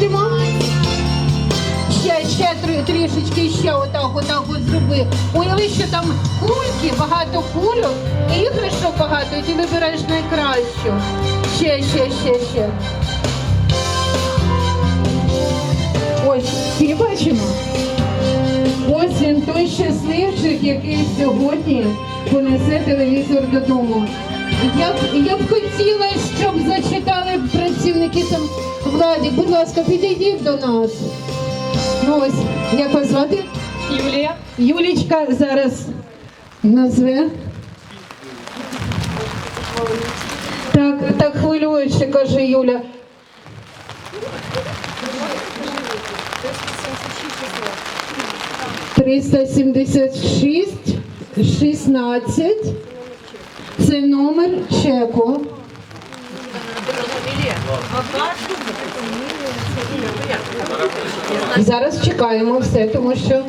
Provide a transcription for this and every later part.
Підходимо. Ще, ще трі- трішечки, ще отак, отак от зроби. Уяви, що там кульки, багато кульок, і іграшок багато, і ти вибираєш найкращу. Ще, ще, ще, ще. Ось, і бачимо. Ось він той щасливчик, який сьогодні понесе телевізор додому. Я б, я б хотіла, щоб зачитали працівники там Владик, будь ласка, підійдіть до нас. Ну ось, як вас звати? Юлія. Юлічка зараз назве. Так, так хвилююче, каже Юля. Триста сімдесят шість, шістнадцять. Це номер чеку. Зараз чекаємо все, тому що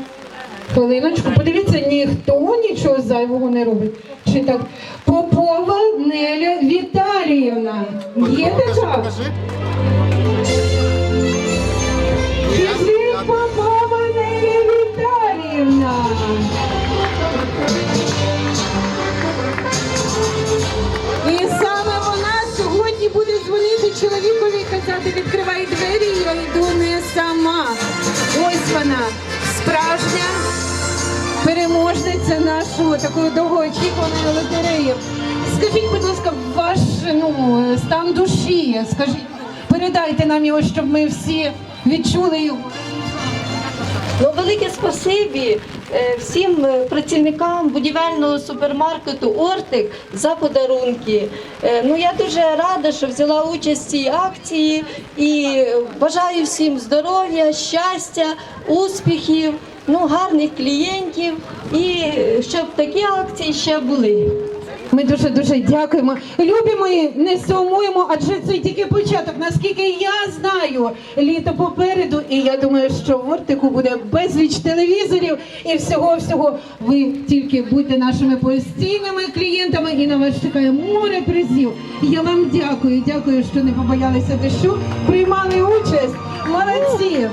хвилиночку. Подивіться, ніхто нічого зайвого не робить. Чи так? Попова Неля Віталіївна. Є така? Попова Неля Віталіївна. Чоловікові казати, відкривай двері, я йду не сама. Ось вона, справжня переможниця нашого такої довгоочікуваної лотереї. Скажіть, будь ласка, ваш ну, стан душі, скажіть, передайте нам його, щоб ми всі відчули його. Ну, велике спасибі всім е, працівникам будівельного супермаркету Ортик за подарунки. Е, Ну я дуже рада, що взяла участь в цій акції і е, бажаю всім здоров'я, щастя, успіхів, ну гарних клієнтів і е, щоб такі акції ще були. Ми дуже дуже дякуємо. Любі мої, не сумуємо, адже це тільки початок. Наскільки я знаю, літо попереду, і я думаю, що в Ортику буде безліч телевізорів і всього всього. Ви тільки будьте нашими постійними клієнтами, і на вас чекає море призів. Я вам дякую, дякую, що не побоялися дощу, приймали участь. Молодці!